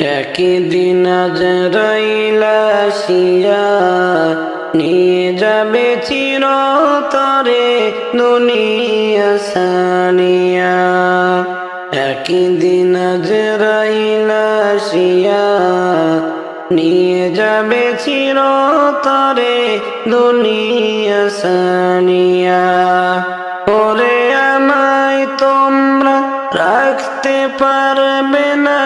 একদিন রইলাসিয়া নিয়ে যাবে চিরতরে দুনিয়া সানিয়া। একদিন নিয়ে যাবে চিরতরে দুনিয়া সানিয়া। ওরে আমায় তোমরা রাখতে পারবে না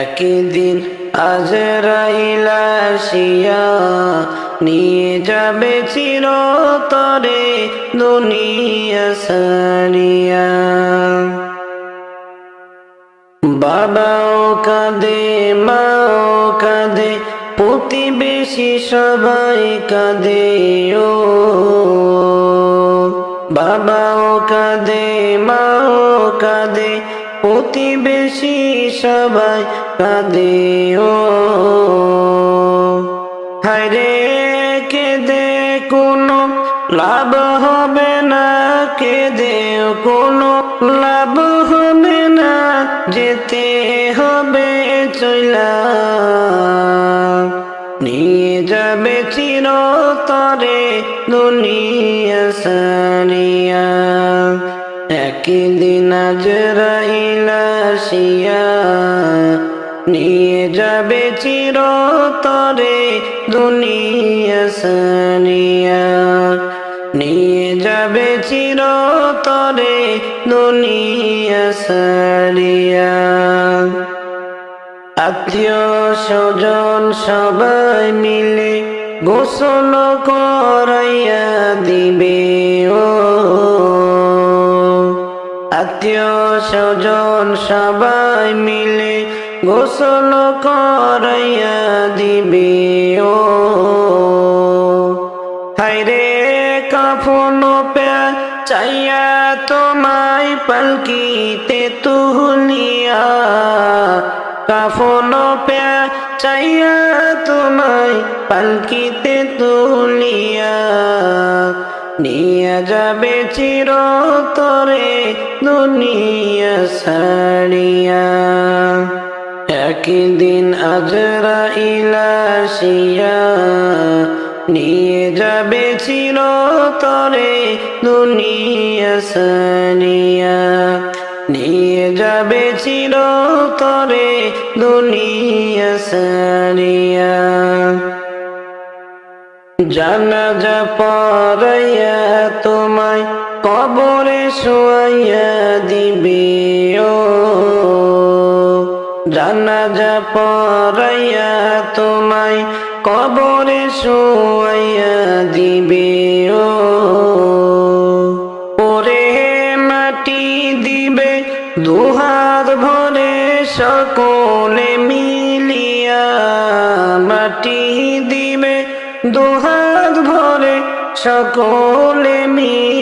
একদিন আজ রাইলাসিয়া নিয়ে যাবে দুনিয়া সারিয়া বাবাও কাঁদে, মাও কাঁদে, প্রতিবেশী সবাই কাঁদে, ও বাবাও কাঁদে, মাও কাঁদে প্রতিবেশী সবাই কাঁদে, ও। হায়রে কেঁদে কোনো লাভ হবে না, কেঁদে কোনো লাভ হবে না, যেতে হবে চইলা। নিয়ে যাবে চিরতরে দুনিয়া একদিন আজ রাইলাসিয়া নিয়ে যাবে চিরতরে দুনিয়া সারিয়া নিয়ে যাবে চিরতরে দুনিয়া সারিয়া আত্মীয় স্বজন সবাই মিলে গোসল করাইয়া দিবে। ও আত্মীয় স্বজন সবাই মিলে গোসল করাইয়া দিবে, ও। হাইরে কাফন চাইয়া তোমায় পালকিতে তুলিয়া। কাফন চাইয়া তোমায় পালকিতে তুলিয়া। নিয়ে যাবে চিরতরে দুনিয়া সারিয়া একদিন আজরা ইলাসিয়া নিয়ে যাবে চিরতরে দুনিয়া সানিয়া নিয়ে যাবে চিরতরে দুনিয়া সানিয়া জানাজা পরাইয়া তোমায় কবরে শোয়াইয়া দিবে জানাজা পরাইয়া তোমায় কবরে শোয়াইয়া দিবে ওরে মাটি দিবে দুহাত ভরে সকলে মিলিয়া। মাটি দিবে দুহাত ভরে সকলে মিলিয়া।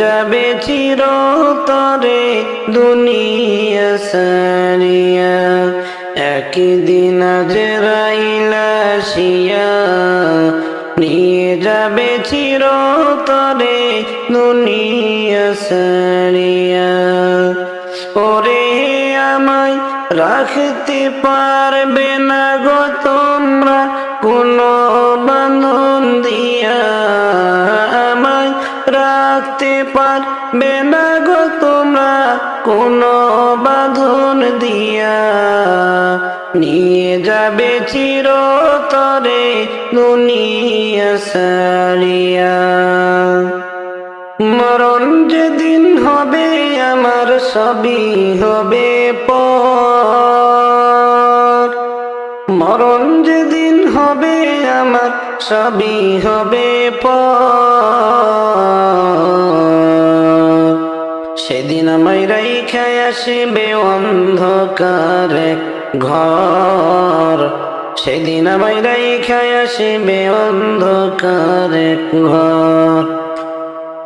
যাবে চিরতরে দুনিয়া সারিয়া। একদিন আজ রাইলাসিয়া নিয়ে যাবে চিরতরে দুনিয়া সারিয়া। ওরে আমায় রাখতে পারবে না কোনো বাঁধন দিয়া নিয়ে যাবে চিরতরে দুনিয়া সারিয়া। মরণ যেদিন হবে, আমার সবই হবে পর। মরণ যেদিন হবে, আমার সবই হবে পর। সেদিন আমায় রাইখায় আসবে অন্ধকারে ঘর। সেদিন আমায় রাইখায় আসিবে অন্ধকার ঘর।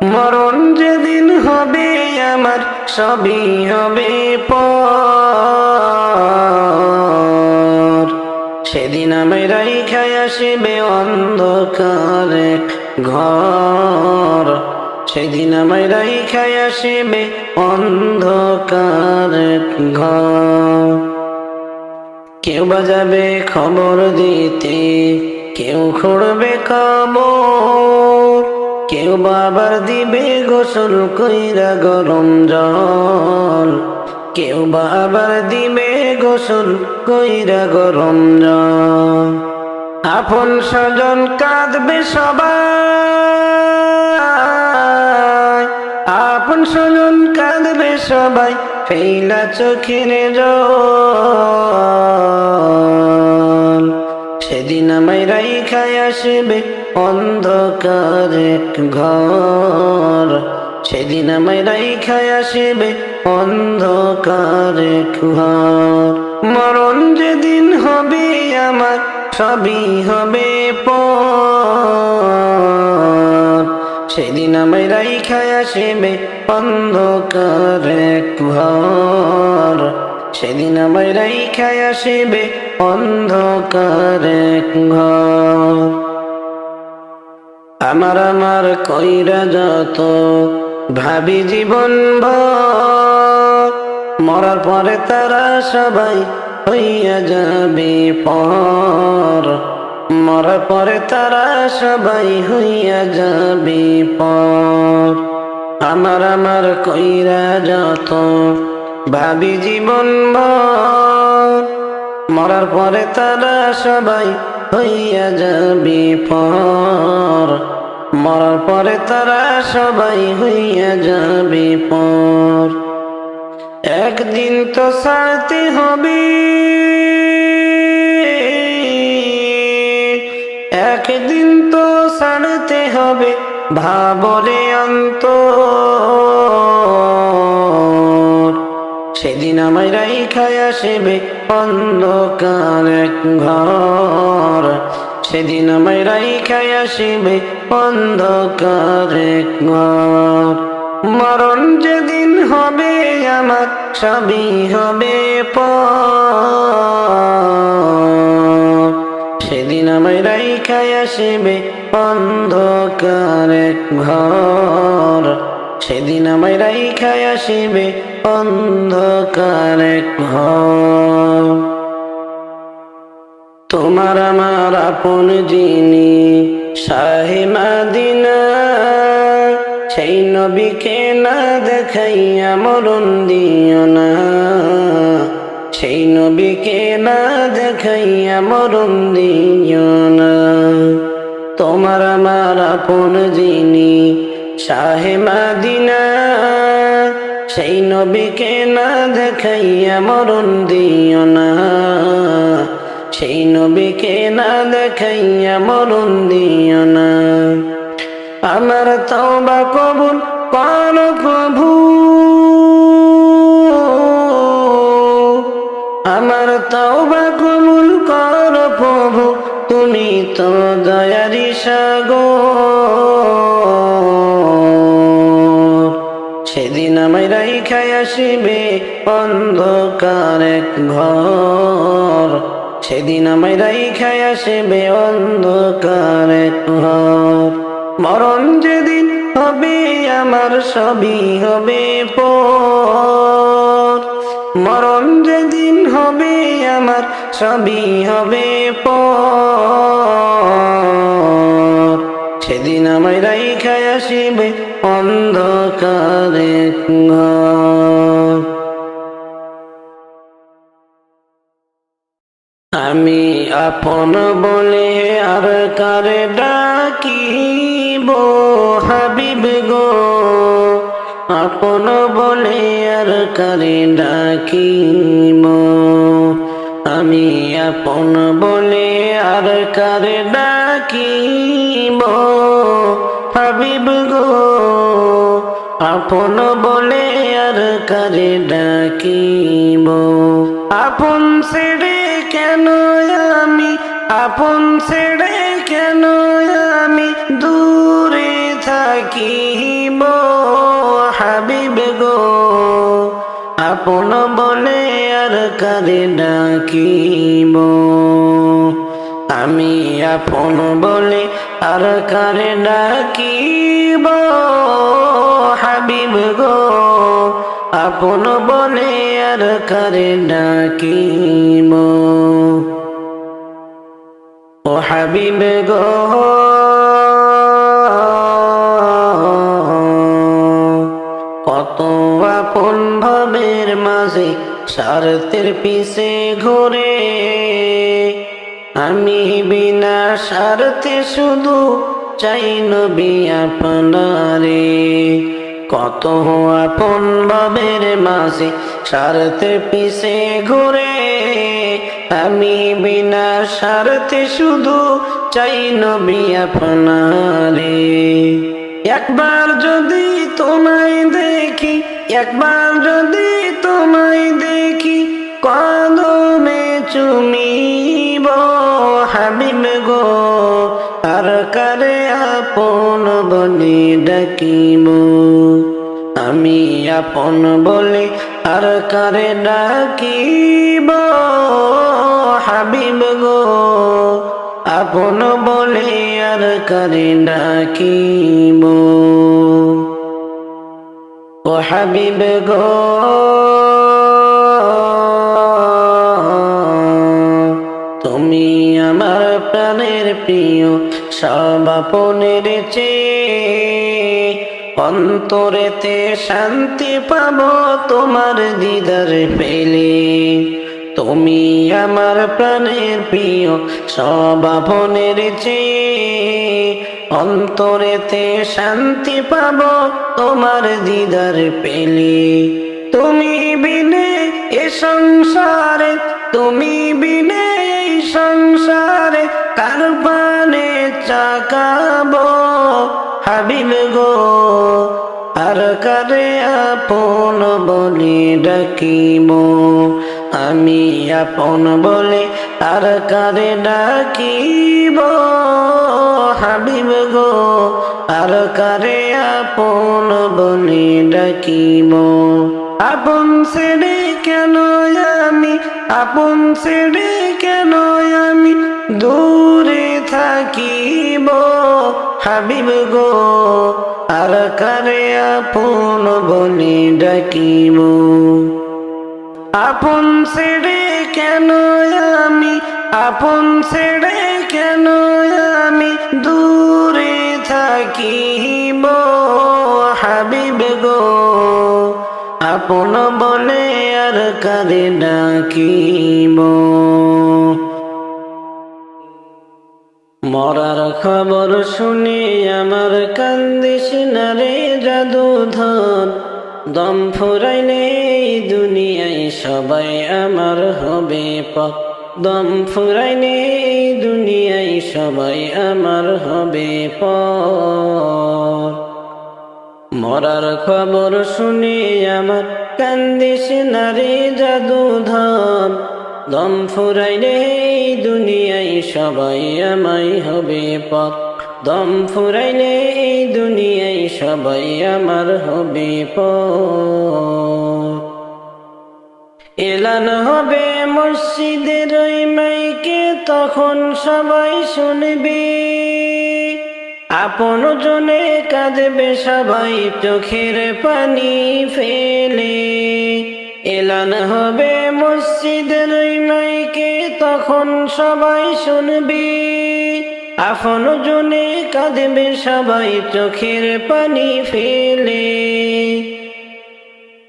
মরণ যেদিন হবে, আমার সবই হবে পর। সেদিন আমি রাইখায় আসিবে অন্ধকার ঘর। সেদিন আমি রাইখায় আসিবে অন্ধকার কেউ বাজাবে খবর দিতে, কেউ খুঁড়বে খবর। কেউ বাবার দিবে গোসল কইরা গরম জল। কেউ বাবার দিবে গোসল কইরা গরম জল। আপন স্বজন কাঁদবে সবাই। আপন স্বজন কাঁদবে সবাই, ফেইলা চোখের সেদিন আমায় রাইখায় আসবে অন্ধকার ঘর। সেদিন আমায় রাইখায় আসবে অন্ধকার ঘর। মরণ যেদিন হবে আমার, সবই হবে পর। সেদিন আমায় রাইখায় আসবে অন্ধকার ঘর সেদিন আমায় রাইখায় আসবে অন্ধকার ঘর আমার আমার কইরা যত ভাবি জীবন ভর, মরার পরে তারা সবাই হইয়া যাবে পর। মরার পরে তারা সবাই হইয়া যাবে পর। আমার আমার কইরা যত ভাবি জীবন মরার পরে তারা সবাই হইয়া যাবি পর। মরার পরে তারা সবাই হইয়া যাবি পর। একদিন তো ছাড়তে হবে, একদিন তো ছাড়তে হবে ভাবরে অন্ত সেদিন আমায় রাইখায় আসবে অন্ধকার এক ঘর। সেদিন আমায় রাইখায় আসবে অন্ধকার এক ঘর। মরণ যেদিন হবে, আমার সবই হবে পর। অন্ধকার ঘর। সেদিন আমায় রাইখায় আসবে অন্ধকার ঘর। তোমার আমার আপন যিনি শাহে মাদিনা, সেই নবীকে না দেখাইয়া মরণ দিও না। সেই নবীকে না দেখাইয়া মরণ দিও না। তোমার আমার আপন যিনি, শাহে মাদিনা, সেই নবীকে না দেখাইয়া মরণ দিও না। সেই নবীকে না দেখাইয়া মরণ দিও না। আমার তওবা কবুল কর প্রভু। আমার তওবা কবুল কর প্রভু, তুমি তো আসিবে অন্ধকার এক ঘর। সেদিন আমায় রাইখায় আসিবে অন্ধকার এক ঘর। মরণ যেদিন হবে, আমার সবই হবে পর। মরণ যেদিন হবে, আমার সবই হবে পর। সেদিন আমায় রাইখায় আসিবে অন্ধকার ঘর। আপন বলে আর কারে ডাকিব হাবিব গো? আপন বলে আর কারে ডাকিব? আমি আপন বলে আর কারে ডাকিব হাবিব গো? আপন বলে আর কারে ডাকিব? আপন ছেড়ে কেন আপন ছেড়ে কেন আমি দূরে থাকিব, হাবিব গো? আপন বলে আর কারে ডাকিব। আমি আপন বলে আর কারে ডাকিব, হাবিব গো? আপন বলে আর কারে ডাকিব। হাবিব গো। কত আপন ভাবের মাঝে স্বার্থের পিছে ঘুরে। আমি বিনা স্বার্থে শুধু চাই নবী আপনারে। কত আপন ভাবের মাঝে স্বার্থের পিছে ঘুরে, আমি বিনা স্বার্থে শুধু চাই নবী আপনারে। একবার যদি তোমায় দেখি, একবার যদি তোমায় দেখি, কদমে চুমিব, হাবিব গো, আর কারে আপন বলে ডাকিব? আমি আপন বলে আর কারে ডাকিব, হাবিব গো? আপন বলে আর কারে ডাকিব? ও হাবিব গো, তুমি আমার প্রাণের প্রিয়, সব আপনের চেয়ে অন্তরেতে শান্তি পাব তোমার দিদার পেলে। তুমি আমার প্রাণের প্রিয়, সব আপনের চেয়ে। অন্তরেতে শান্তি পাব তোমার দিদার পেলে। তুমি বিনে এ সংসারে, তুমি বিনে এই সংসারে কার পানে চাকাব? হাবিব গো, আর কারে আপন বলে ডাকিব? আমি আপন বলে আর কারে ডাকিব? হাবিব গো, আর কারে আপন বলে ডাকিব? আপন ছেড়ে কেন আমি, আপন ছেড়ে কেন আমি দূরে হাবিব গো, আর কারে আপন বলে ডাকিব। আপন ছেড়ে কেন আমি, আপন ছেড়ে কেন আমি দূরে থাকিব? হাবিব গো, আপন বলে আর কারে ডাকিব। মরার খবর শুনে, আমার কান্দিস না রে জাদুধর দম এই দুনিয়ায়, সবাই আমার হবে পথ। দম ফুরাইলে দুনিয়ায়, সবাই আমার হবে পথ। মরার খবর শুনে, আমার কান্দিস নারী জাদুধর দম ফুরাইলে এই দুনিয়ায় সবাই আমায় হবে পথ। দম ফুরাইলে এই দুনিয়ায় সবাই আমার হবে এলান হবে মসজিদের ওই মাইকে, তখন সবাই শুনবে। আপন জনে কাঁদবে, সবাই চোখের পানি ফেলে। এলান হবে মসজিদের তখন সবাই শুনবে, আপন জনে কাঁদবে, সবাই চোখের পানি ফেলে।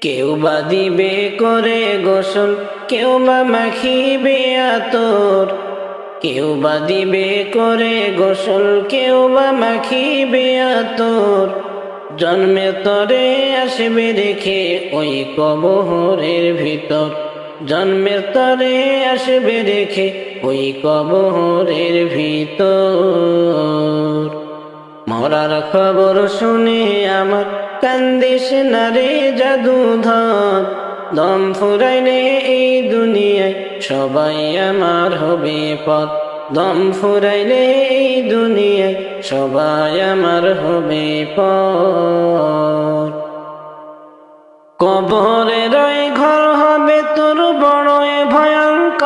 কেউ বা দিবে করে গোসল, কেউ বা মাখিবে আতর। কেউ বা দিবে করে গোসল, কেউ বা মাখিবে আতর। জন্মে তরে আসবে রেখে ওই কবহরের ভিতর। জন্মের তরে আসবে রেখে ওই কবরের ভিতর। মরার খবর শুনে আমার কান্দিস না রে জাদুধর দম ফুরাইলে এই দুনিয়ায়, সবাই আমার হবে পথ। দম ফুরাইলে এই দুনিয়ায়, সবাই আমার হবে পর কবরে রয় ঘর হবে তোর বড়ই ভয়ঙ্কর।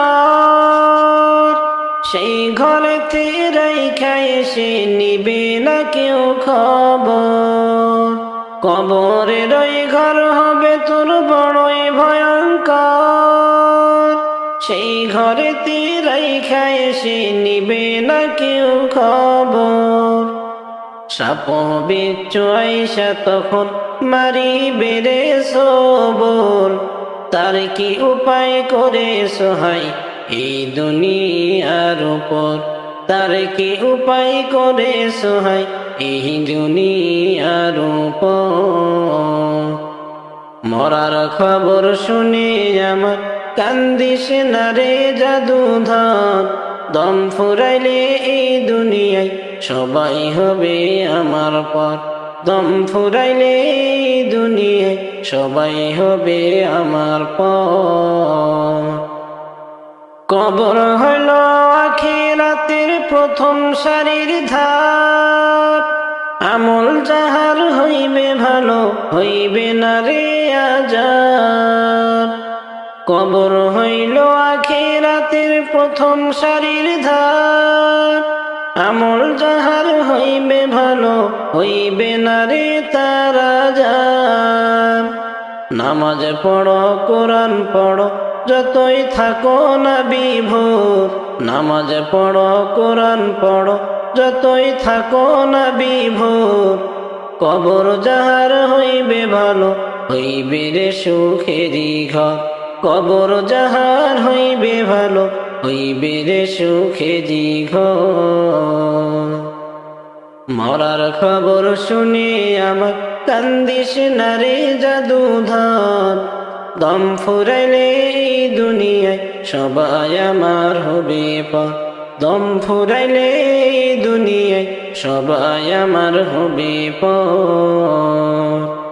সেই ঘরে তেরাই খায় সে নিবে না কেউ খবর। কবরে রয় ঘর হবে তোর বড়ই ভয়ঙ্কর। সেই ঘরে তেরাই খায় সে নিবে না কেউ খবর। সাপ বিচ্ছু আইসা তখন মারি বেড়ে সবল। তার কি উপায় করে সহায় এই দুনিয়ার উপর? তার কি উপায় করে সহায় এই দুনিয়ার উপর? মরার খবর শুনে আমার কান্দিস না রে জাদুধর দম ফুরাইলে এই দুনিয়ায় সবাই হবে আমার পর। দম ফুরাইলে এই দুনিয়ায় সবাই হবে আমার পর। কবর হইল আখিরাতের প্রথম সারির ধার আমল যাহার হইবে ভালো, হইবে না রে আজার কবর হইল প্রথম সারির ধার। আমল যাহার হইবে ভালো, হইবে না রে তারা যার নামাজ পড়ো, কোরআন পড়ো, যতই থাকো না বিভোর। নামাজ পড়ো, কোরআন পড়ো, যতই থাকো না বিভোর। কবর যাহার হইবে ভালো, হইবে রে সুখেরি ঘর। কবর যাহার হইবে ভালো হইবে রে সুখেরি ঘর মরার খবর শুনে আমার কান্দিস না রে জাদুধর দম ফুরাইলে দুনিয়ায় সবাই আমার হবে পর দম ফুরাইলে দুনিয়ায় সবাই আমার হবে পর